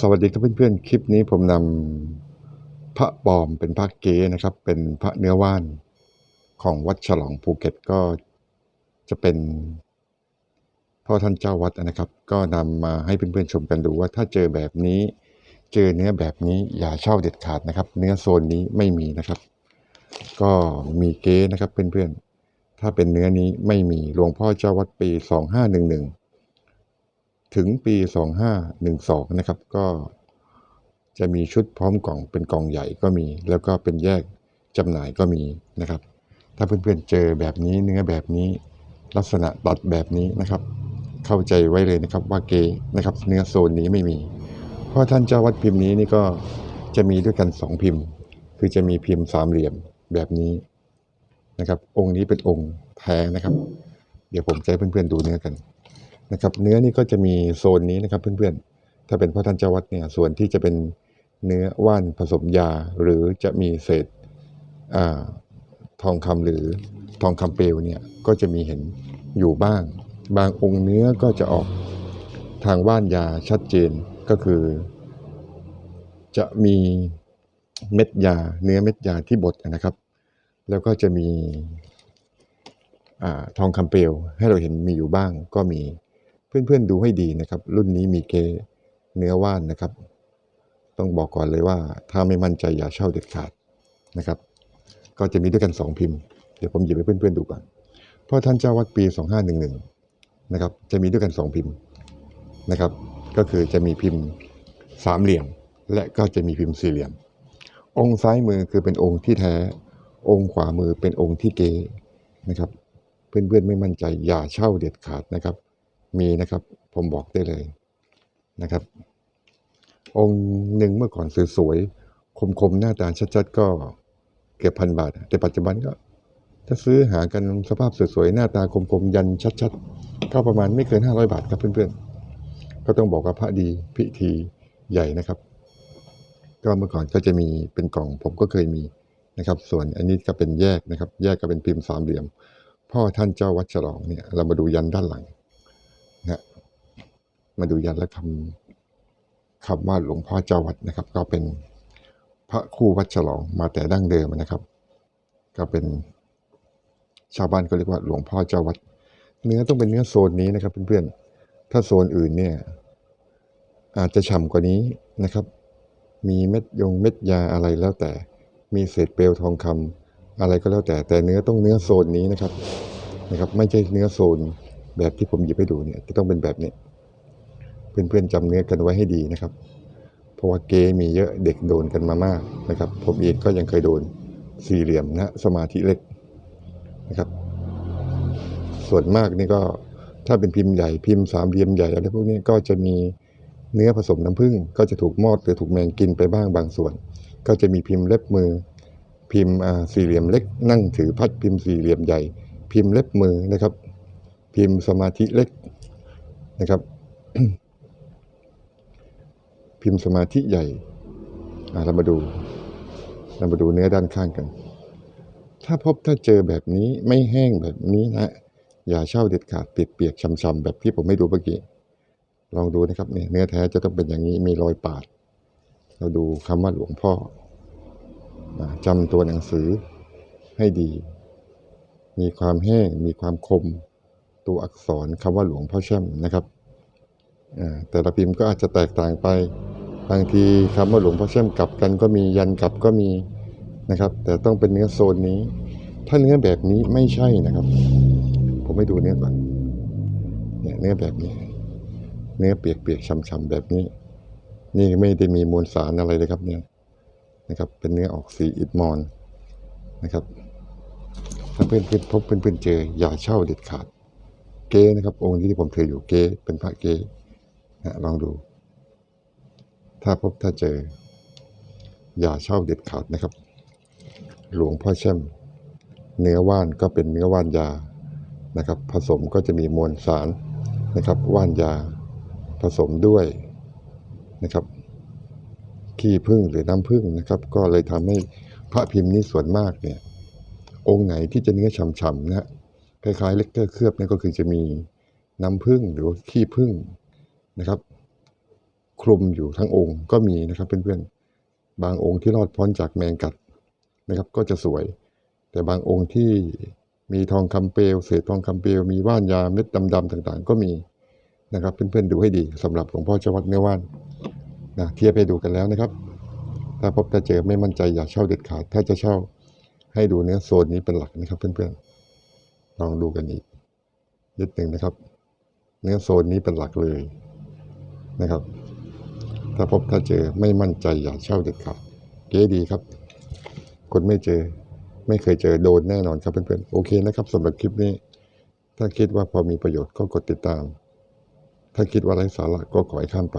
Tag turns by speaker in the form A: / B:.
A: สวัสดีครับเพื่อนๆ คลิปนี้ผมนำพระปอมเป็นพระเก๋นะครับ เป็นพระเนื้อว่านของวัดฉลองภูเก็ตก็จะเป็นพ่อท่านเจ้าวัดนะครับ ก็นำมาให้เพื่อนๆชมกันดูว่าถ้าเจอแบบนี้ เจอเนื้อแบบนี้อย่าเช่าเด็ดขาดนะครับ เนื้อโซนนี้ไม่มีนะครับ ก็มีเก๋นะครับเพื่อนๆ ถ้าเป็นเนื้อนี้ไม่มีหลวงพ่อเจ้าวัดปี 2511 ถึงปี 2512 นะครับ ก็จะมีชุดพร้อมกล่องเป็นกล่องใหญ่ก็มี แล้วก็เป็นแยกจำหน่ายก็มีนะครับ ถ้าเพื่อนๆเจอแบบนี้เนื้อแบบนี้ ลักษณะตัดแบบนี้นะครับ เข้าใจไว้เลยนะครับว่าเกนะครับเนื้อโซนนี้ไม่มี เพราะท่านเจ้าวัดพิมพ์นี้นี่ก็จะมีด้วยกันสองพิมพ์ คือจะมีพิมพ์สามเหลี่ยมแบบนี้นะครับ องค์นี้เป็นองค์แท้นะครับ เดี๋ยวผมจะให้เพื่อนๆดูเนื้อกัน นะครับ เนื้อนี่ก็จะมีโซนนี้นะครับเพื่อนๆ ถ้าเป็นพ่อท่านเจ้าวัดเนี่ยส่วนที่จะเป็นเนื้อว่านผสมยา หรือจะมีเศษอาทองคำหรือทองคำเปลวเนี่ยก็จะมีเห็นอยู่บ้าง บางองค์เนื้อก็จะออกทางว่านยาชัดเจนก็คือ จะมีเม็ดยาเนื้อเม็ดยาที่บดนะครับ แล้วก็จะมีอทองคำเปลวให้เราเห็นมีอยู่บ้างก็มี เพื่อนๆดูให้ดีนะครับ รุ่นนี้มีเกเนื้อว่านนะครับ ต้องบอกก่อนเลยว่า ถ้าไม่มั่นใจอย่าเช่าเด็ดขาดนะครับ ก็จะมีด้วยกันสองพิมพ์ เดี๋ยวผมหยิบให้เพื่อนๆดูก่อนเพราะท่านเจ้าวัดปี 2511นะครับ จะมีด้วยกันสองพิมพ์นะครับ ก็คือจะมีพิมพ์สามเหลี่ยม และก็จะมีพิมพ์สี่เหลี่ยม องค์ซ้ายมือคือเป็นองค์ที่แท้ องค์ขวามือเป็นองค์ที่เกนะครับ เพื่อนๆไม่มั่นใจอย่าเช่าเด็ดขาดนะครับ มีนะครับ ผมบอกได้เลยนะครับ องค์หนึ่งเมื่อก่อนสวยๆคมๆ หน้าตาชัดๆ ก็เกือบพันบาท แต่ปัจจุบันก็ ถ้าซื้อหากันสภาพสวยๆ หน้าตาคมๆ ยันชัดๆ ก็ประมาณไม่เกิน 500 บาทครับเพื่อนๆ ก็ต้องบอกว่าพระดีพิธีใหญ่นะครับ ก็เมื่อก่อนก็จะมีเป็นกล่องผมก็เคยมีนะครับ ส่วนอันนี้ก็เป็นแยกนะครับ แยกก็เป็นพิมพ์สามเหลี่ยม พ่อท่านเจ้าวัดฉลองเนี่ยเรามาดูยันด้านหลัง มาดูยันและคำคำว่าหลวงพ่อเจ้าวัดนะครับ ก็เป็นพระคู่วัดฉลองมาแต่ดั้งเดิมนะครับ ก็เป็นชาวบ้านก็เรียกว่าหลวงพ่อเจ้าวัด เนื้อต้องเป็นเนื้อโซนนี้นะครับเพื่อนๆถ้าโซนอื่นเนี่ยอาจจะฉ่ำกว่านี้นะครับ มีเม็ดยงเม็ดยาอะไรแล้วแต่ มีเศษเปลวทองคำอะไรก็แล้วแต่ แต่เนื้อต้องเนื้อโซนนี้นะครับ นะครับ ไม่ใช่เนื้อโซนแบบที่ผมหยิบให้ดูเนี่ย จะต้องเป็นแบบนี้ เพื่อนๆจำเนื้อกันไว้ให้ดีนะครับ เพราะว่าเกมีเยอะเด็กโดนกันมามากนะครับ ผมเองก็ยังเคยโดนสี่เหลี่ยมนะสมาธิเล็กนะครับ ส่วนมากนี่ก็ถ้าเป็นพิมพ์ใหญ่พิมพ์สามเหลี่ยมใหญ่อะไรพวกนี้ก็จะมีเนื้อผสมน้ำผึ้งก็จะถูกมอดหรือถูกแมงกินไปบ้างบางส่วน ก็จะมีพิมพ์เล็บมือ พิมพ์สี่เหลี่ยมเล็ก นั่งถือพัดพิมพ์สี่เหลี่ยมใหญ่ พิมพ์เล็บมือนะครับ พิมพ์สมาธิเล็กนะครับ พิมพ์สมาธิใหญ่เรามาดูเรามาดูเนื้อด้านข้างกัน ถ้าพบถ้าเจอแบบนี้ไม่แห้งแบบนี้นะ อย่าเช่าเด็ดขาดเปียกๆช้ำๆแบบที่ผมให้ดูเมื่อกี้ลองดูนะครับเนี่ยเนื้อแท้จะต้องเป็นอย่างนี้มีรอยปาด เราดูคำว่าหลวงพ่ออ่าจำตัวหนังสือให้ดี มีความแห้งมีความคม ตัวอักษรคำว่าหลวงพ่อแช่มนะครับอ่าแต่ละพิมพ์ก็อาจจะแตกต่างไป บางทีคำว่าหลวงพ่อแช่มกลับกันก็มียันกลับก็มีนะครับ แต่ต้องเป็นเนื้อโซนนี้ ถ้าเนื้อแบบนี้ไม่ใช่นะครับ ผมให้ดูเนื้อก่อนเนี่ยเนื้อแบบนี้ เนื้อเปียกๆช้ำๆแบบนี้ นี่ไม่ได้มีมวลสารอะไรเลยครับเนี่ยนะครับ เป็นเนื้อออกสีอิฐมอนนะครับถ้าเพื่อนๆพบเพื่อนๆเจอ อย่าเช่าเด็ดขาด เก๊นะครับ องค์ที่ผมถืออยู่เก๊เป็นพระเก๊นะลองดู ถ้าพบถ้าเจอ อย่าเช่าเด็ดขาดนะครับ หลวงพ่อแช่ม เนื้อว่านก็เป็นเนื้อว่านยานะครับ ผสมก็จะมีมวลสารนะครับ ว่านยาผสมด้วยนะครับขี้ผึ้งหรือน้ำผึ้งนะครับ ก็เลยทำให้พระพิมพ์นี้ส่วนมากเนี่ย องค์ไหนที่จะเนื้อฉ่ำๆนะฮะคล้ายๆเลกเตอร์เคลือบเนี่ยก็คือจะมีน้ำผึ้งหรือว่าขี้ผึ้งนะครับ คลุมอยู่ทั้งองค์ก็มีนะครับเพื่อนๆบางองค์ที่รอดพ้นจากแมงกัดนะครับ ก็จะสวย แต่บางองค์ที่มีทองคำเปลวเศษทองคำเปลวมีว่านยาเม็ดดำๆต่างๆ ก็มีนะครับ เพื่อนๆดูให้ดีสำหรับหลวงพ่อเจ้าวัดเนื้อว่านนะเทียบให้ดูกันแล้วนะครับ ถ้าพบถ้าเจอไม่มั่นใจอย่าเช่าเด็ดขาด ถ้าจะเช่าให้ดูเนื้อโซนนี้เป็นหลักนะครับ เพื่อนๆลองดูกันอีกนิดหนึ่งนะครับ เนื้อโซนนี้เป็นหลักเลยนะครับ ถ้าพบถ้าเจอไม่มั่นใจอย่าเช่าเด็ดขาดเก๋ดีครับ คนไม่เจอไม่เคยเจอโดนแน่นอนครับเพื่อนๆโอเคนะครับสำหรับคลิปนี้ ถ้าคิดว่าพอมีประโยชน์ก็กดติดตาม ถ้าคิดว่าไร้สาระก็ขอให้ข้ามไป